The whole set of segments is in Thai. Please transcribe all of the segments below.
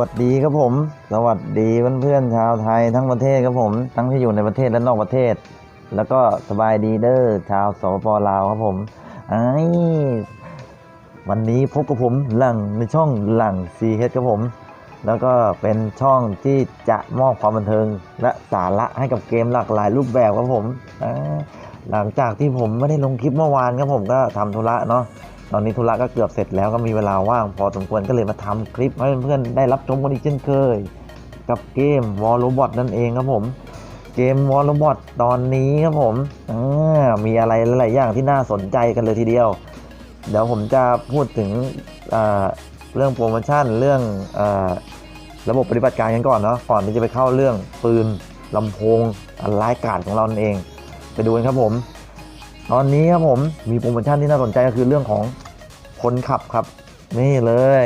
สวัสดีครับผม สวัสดีเพื่อนๆชาวไทยทั้งประเทศครับผม ทั้งที่อยู่ในประเทศและนอกประเทศ แล้วก็สบายดีเด้อชาวสปปลาวครับผมไอ้วันนี้พบกับผมหลังในช่องหลังซีเฮดครับผม แล้วก็เป็นช่องที่จะมอบความบันเทิง และสาระให้กับเกมหลากหลายรูปแบบครับผมหลังจากที่ผมไม่ได้ลงคลิปเมื่อวานครับผมก็ทำธุระเนาะ ตอนนี้ธุระก็เกือบเสร็จแล้วก็มีเวลาว่างพอสมควรก็เลยมาทำคลิปให้เพื่อนๆได้รับชมกันอีกเช่นเคย กับเกม War Robot นั่นเองครับผมเกม War Robot ตอนนี้ครับผมมีอะไรหลายอย่างที่น่าสนใจกันเลยทีเดียว เดี๋ยวผมจะพูดถึงเรื่องโปรโมชั่นเรื่องอระบบปฏิบัติการกันก่อนเนาะก่อนที่จะไปเข้าเรื่องปืนลำโพงอันร้ายกาจของเรานั่นเอง ไปดูกันครับผม ตอนนี้ครับผมมีโปรโมชั่นที่น่าสนใจก็คือเรื่องของคนขับครับ นี่เลย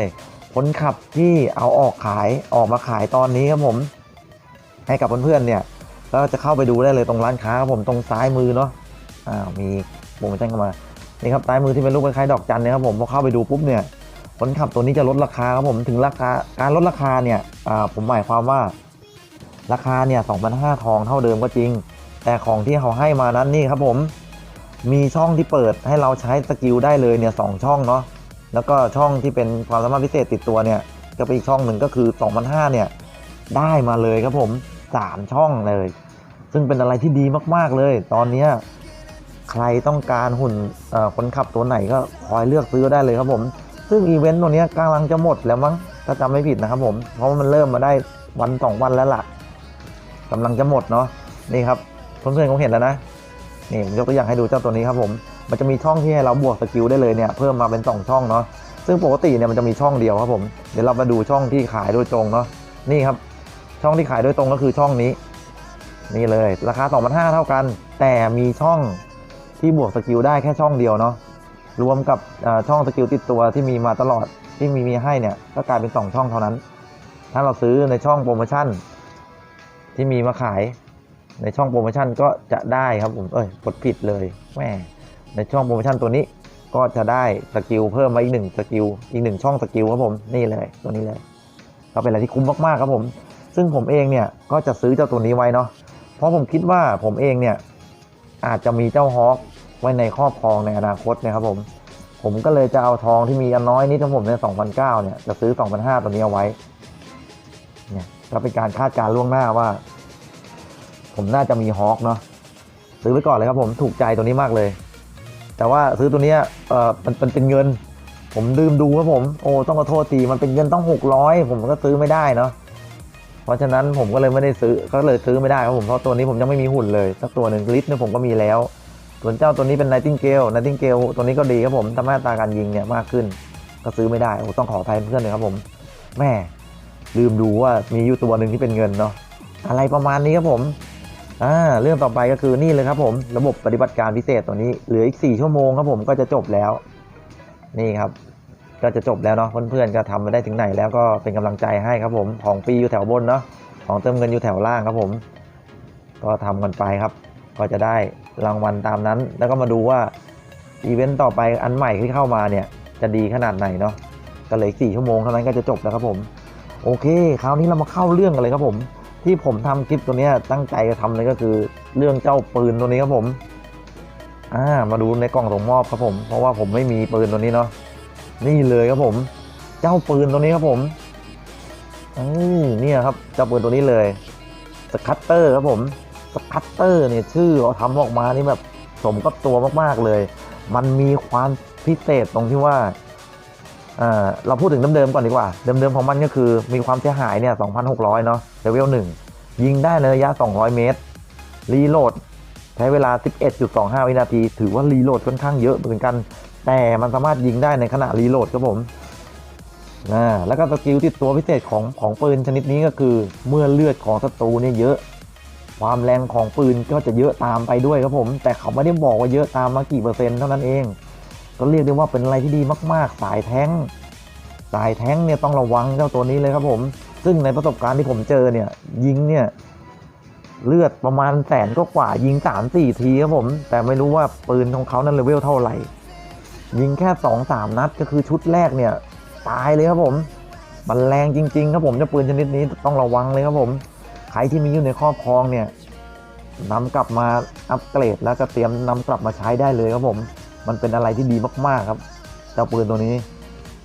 คนขับที่เอาออกขายออกมาขายตอนนี้ครับผม ให้กับเพื่อนๆเนี่ยก็จะเข้าไปดูได้เลยตรงร้านค้าครับผมตรงซ้ายมือเนาะอ้าวมีโปรโมชั่นเข้ามานี่ครับซ้ายมือที่เป็นรูปคล้ายๆดอกจันเนี่ยครับผมพอเข้าไปดูปุ๊บเนี่ยคนขับตัวนี้จะลดราคาครับผมถึงราคาการลดราคาเนี่ยอ่าผมหมายความว่าราคาเนี่ย2,500ทองเท่าเดิมก็จริง แต่ของที่เขาให้มานั้นนี่ครับผม มีช่องที่เปิดให้เราใช้สกิลได้เลยเนี่ยสองช่องเนาะแล้วก็ช่องที่เป็นความสามารถพิเศษติดตัวเนี่ยก็เป็นอีกช่องหนึ่งก็คือ2,500เนี่ยได้มาเลยครับผม 3 ช่องเลย ซึ่งเป็นอะไรที่ดีมากๆเลย ตอนนี้ใครต้องการหุ่นคนขับตัวไหนก็คอยเลือกซื้อได้เลยครับผม ซึ่งอีเวนต์ตัวนี้กำลังจะหมดแล้วมั้งถ้าจำไม่ผิดนะครับผม เพราะว่ามันเริ่มมาได้วันสองวันแล้วล่ะกำลังจะหมดเนาะนี่ครับเพื่อนๆคงเห็นแล้วนะ นี่ผมยกตัวอย่างให้ดูเจ้าตัวนี้ครับผมมันจะมีช่องที่ให้เราบวกสกิลได้เลยเนี่ยเพิ่มมาเป็น 2 ช่องเนาะซึ่งปกติเนี่ยมันจะมีช่องเดียวครับผมเดี๋ยวเรามาดูช่องที่ขายโดยตรงเนาะนี่ครับช่องที่ขายโดยตรงก็คือช่องนี้ นี่เลยราคา 2,500 เท่ากัน แต่มีช่องที่บวกสกิลได้แค่ช่องเดียวเนาะรวมกับช่องสกิลติดตัวที่มีมาตลอดที่มีมีให้เนี่ยก็กลายเป็น 2 ช่องเท่านั้น ถ้าเราซื้อในช่องโปรโมชั่นที่มีมาขาย ในช่องโปรโมชั่นก็จะได้ครับผมเอ้ยกดผิดเลยแม่ในช่องโปรโมชั่นตัวนี้ก็จะได้สกิลเพิ่มมาอีกหนึ่งสกิลอีกหนึ่งช่องสกิลครับผมนี่เลยตัวนี้เลยก็เป็นอะไรที่คุ้มมากๆครับผม ซึ่งผมเองเนี่ยก็จะซื้อเจ้าตัวนี้ไว้เนาะเพราะผมคิดว่าผมเองเนี่ยอาจจะมีเจ้าฮอคไว้ในครอบครองในอนาคตนะครับผมผมก็เลยจะเอาทองที่มีอันน้อยนิดของผมเนี่ย2,009เนี่ยจะซื้อ2,005ตัวนี้เอาไว้เนี่ยก็เป็นการคาดการล่วงหน้าว่า ผมน่าจะมีฮอคเนาะซื้อไว้ก่อนเลยครับผมถูกใจตัวนี้มากเลย แต่ว่าซื้อตัวนี้เออมันมันเป็นเงิน ผมลืมดูครับผมโอ้ต้องขอโทษทีมันเป็นเงินต้องหกร้อยผมก็ซื้อไม่ได้เนาะเพราะฉะนั้นผมก็เลยไม่ได้ซื้อก็เลยซื้อไม่ได้ครับผมเพราะตัวนี้ผมยังไม่มีหุ่นเลยสักตัวหนึ่งลิสเนี่ยผมก็มีแล้วส่วนเจ้าตัวนี้เป็น Nightingale Nightingale ตัวนี้ก็ดีครับผมทำให้ตาการยิงเนี่ยมากขึ้น ก็ซื้อไม่ได้โอ้ต้องขออภัยเพื่อนเลยครับผมแม่ลืมดูว่ามีอยู่ตัวหนึ่งที่เป็นเงินเนาะอะไรประมาณนี้ครับผม อ่าเรื่องต่อไปก็คือนี่เลยครับผมระบบปฏิบัติการพิเศษตัวนี้เหลืออีก 4 ชั่วโมงครับผมก็จะจบแล้ว นี่ครับ ก็จะจบแล้วเนาะเพื่อนๆก็ทำมาได้ถึงไหนแล้วก็เป็นกำลังใจให้ครับผมของฟรีอยู่แถวบนเนาะของเติมเงินอยู่แถวล่างครับผม ก็ทำกันไปครับ ก็จะได้รางวัลตามนั้น แล้วก็มาดูว่าอีเวนต์ต่อไปอันใหม่ที่เข้ามาเนี่ย จะดีขนาดไหนเนาะก็เหลยสี่ชั่วโมงเท่านั้นก็จะจบแล้วครับผม โอเค คราวนี้เรามาเข้าเรื่องกันเลยครับผม ที่ผมทำคลิปตัวนี้ตั้งใจจะทำเลยก็คือ เรื่องเจ้าปืนตัวนี้ครับผม อ่า มาดูในกล่องส่งมอบครับผม เพราะว่าผมไม่มีปืนตัวนี้เนาะ นี่เลยครับผม เจ้าปืนตัวนี้ครับผมอืมเนี่ยครับ เจ้าปืนตัวนี้เลย สคัตเตอร์ครับผม สคัตเตอร์เนี่ยชื่อเขาทำออกมานี่แบบสมกับตัวมากๆเลย มันมีความพิเศษตรงที่ว่า เราพูดถึงเดิมๆก่อนดีกว่า เดิมๆของมันก็คือมีความเสียหายเนี่ย 2,600 เนาะเลเวล1 ยิงได้ในระยะ 200 เมตร รีโหลด ใช้เวลา 11.25 วินาที ถือว่ารีโหลดค่อนข้างเยอะเหมือนกัน แต่มันสามารถยิงได้ในขณะรีโหลดครับผมนะแล้วก็สกิลติดตัวพิเศษของของปืนชนิดนี้ก็คือ เมื่อเลือดของศัตรูเนี่ยเยอะ ความแรงของปืนก็จะเยอะตามไปด้วยครับผม แต่เขาไม่ได้บอกว่าเยอะตามมากี่เปอร์เซ็นต์เท่านั้นเอง ก็เรียกได้ว่าเป็นอะไรที่ดีมากๆ สายแท้ง สายแท้งเนี่ยต้องระวังเจ้าตัวนี้เลยครับผม ซึ่งในประสบการณ์ที่ผมเจอเนี่ย ยิงเนี่ย เลือดประมาณแสนก็กว่ายิงสามสี่ทีครับผม แต่ไม่รู้ว่าปืนของเขานั้นเลเวลเท่าไหร่ ยิงแค่สองสามนัดก็คือชุดแรกเนี่ย ตายเลยครับผมมันแรงจริง ๆ ครับผมเจ้าปืนชนิดนี้ต้องระวังเลยครับผม ใครที่มีอยู่ในครอบครองเนี่ยนำกลับมาอัปเกรดแล้วก็เตรียมนำกลับมาใช้ได้เลยครับผม มันเป็นอะไรที่ดีมากๆครับ เจ้าปืนตัวนี้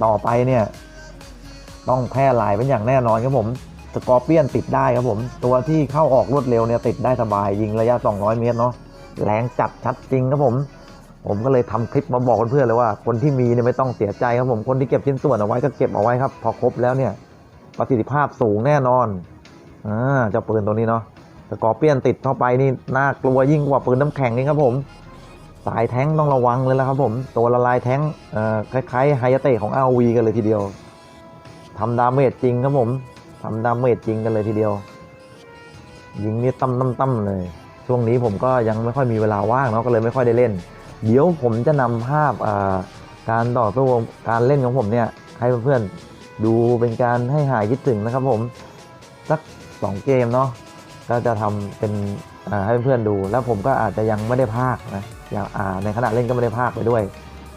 ต่อไปเนี่ย ต้องแพร่หลายเป็นอย่างแน่นอนครับผมสกอร์เปียนติดได้ครับผม ตัวที่เข้าออกรวดเร็วเนี่ยติดได้สบายยิงระยะ 200 เมตรเนาะแรงจัดชัดจริงครับผม ผมก็เลยทำคลิปมาบอกเพื่อนๆเลยว่า คนที่มีเนี่ยไม่ต้องเสียใจครับผมคนที่เก็บชิ้นส่วนเอาไว้ก็เก็บเอาไว้ครับ พอครบแล้วเนี่ย ประสิทธิภาพสูงแน่นอนอ่าเจ้าปืนตัวนี้เนาะสกอร์เปียนติดเข้าไปนี่น่ากลัวยิ่งกว่าปืนน้ำแข็งนี่ครับผม สายแท้งต้องระวังเลยแล้วครับผม ตัวละลายแท้งคล้ายๆไฮยาเตะของ RV กันเลยทีเดียวทำดาเมจจริงครับผมทำดาเมจจริงกันเลยทีเดียว ยิงนี่ตั้มตั้มตั้มเลย ช่วงนี้ผมก็ยังไม่ค่อยมีเวลาว่างเนาะก็เลยไม่ค่อยได้เล่น เดี๋ยวผมจะนำภาพการต่อสู้การเล่นของผมเนี่ยให้เพื่อนๆดูเป็นการให้หายคิดถึงนะครับผมสักสองเกมเนาะก็จะทำเป็น ให้เพื่อนๆดู แล้วผมก็อาจจะยังไม่ได้พากนะอย่างในขณะเล่นก็ไม่ได้พากไปด้วย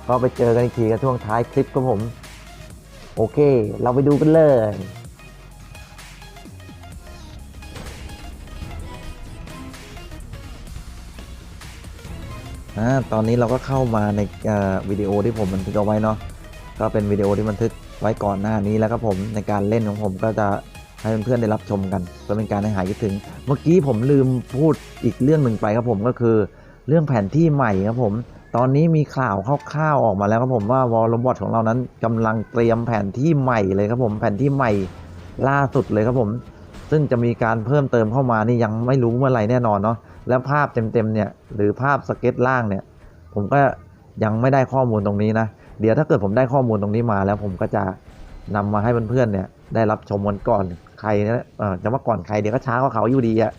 ก็ไปเจอกันอีกทีกันช่วงท้ายคลิปครับผม โอเค เราไปดูกันเลยตอนนี้เราก็เข้ามาในวิดีโอที่ผมบันทึกเอาไว้เนาะก็เป็นวิดีโอที่บันทึกไว้ก่อนหน้านี้แล้วครับผมในการเล่นของผมก็จะ ให้เพื่อนๆได้รับชมกันเพื่อเป็นการให้หายคิดถึง เมื่อกี้ผมลืมพูดอีกเรื่องหนึ่งไปครับผมก็คือเรื่องแผนที่ใหม่ครับผม ตอนนี้มีข่าวคร่าวๆออกมาแล้วครับผมว่าวอลลบอทของเรานั้นกำลังเตรียมแผนที่ใหม่เลยครับผมแผนที่ใหม่ล่าสุดเลยครับผม ซึ่งจะมีการเพิ่มเติมเข้ามานี่ยังไม่รู้เมื่อไหร่แน่นอนเนาะแล้วภาพเต็มๆเนี่ยหรือภาพสเก็ตล่างเนี่ย ผมก็ยังไม่ได้ข้อมูลตรงนี้นะเดี๋ยวถ้าเกิดผมได้ข้อมูลตรงนี้มาแล้วผมก็จะนำมาให้เพื่อนๆเนี่ยได้รับชมกันก่อน ใครนะเออจะว่าก่อนใครเดี๋ยวก็ช้ากว่าเขาอยู่ดีอะ่ะ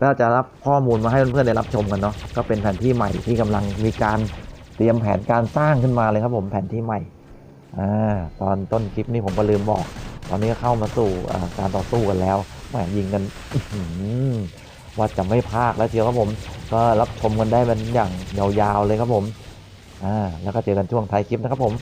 ก็จะรับข้อมูลมาให้เพื่อนๆได้รับชมกันเนาะก็เป็นแผนที่ใหม่ที่กำลังมีการเตรียมแผนการสร้างขึ้นมาเลยครับผมแผนที่ใหม่อ่าตอนต้นคลิปนี้ผมก็ลืมบอก ตอนนี้ก็เข้ามาสู่การต่อสู้กันแล้วแหมยิงกันว่าจะไม่พลาดแล้วเชียวครับผม ก็รับชมกันได้เป็นอย่างยาวๆเลยครับผมอ่าแล้วก็เจอกันช่วงท้ายคลิปนะครับผม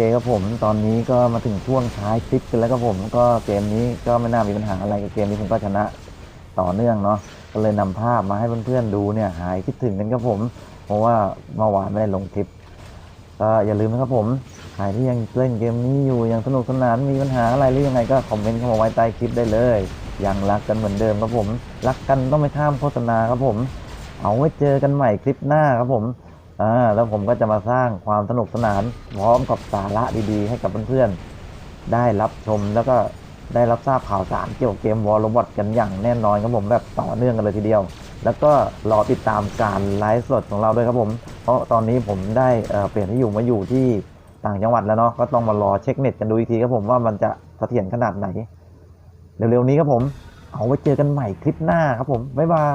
คครับผม ตอนนี้ก็มาถึงช่วงท้ายคลิปกันแล้วครับผมก็เกมนี้ก็ไม่น่ามีปัญหาอะไรกับเกมนี้ผมก็ชนะต่อเนื่องเนาะก็เลยนำภาพมาให้เพื่อนๆดูเนี่ยหายคิดถึงกันครับผม เพราะว่าเมื่อวานไม่ได้ลงคลิปก็อย่าลืมนะครับผมใครที่ยังเล่นเกมนี้อยู่ยังสนุกสนานมีปัญหาอะไรหรือยังไงก็คอมเมนต์เข้ามาไว้ใต้คลิปได้เลยยังรักกันเหมือนเดิมครับผม รักกันต้องไม่ข้ามโฆษณาครับผม เอาไว้เจอกันใหม่คลิปหน้าครับผม อ่าแล้วผมก็จะมาสร้างความสนุกสนาน พร้อมกับสาระดีๆ ให้กับเพื่อนๆ ได้รับชมแล้วก็ได้รับทราบข่าวสารเกี่ยวกับเกมวอลโรบอทกันอย่างแน่นอนครับผมแบบต่อเนื่องกันเลยทีเดียว แล้วก็รอติดตามการไลฟ์สดของเราด้วยครับผม เพราะตอนนี้ผมได้เเปลี่ยนที่อยู่มาอยู่ที่ต่างจังหวัดแล้วเนาะก็ต้องมารอเช็คเน็ตกันดูอีกทีครับผมว่ามันจะเสถียรขนาดไหน เร็วๆนี้ครับผม เอาไว้เจอกันใหม่คลิปหน้าครับผมบ๊ายบาย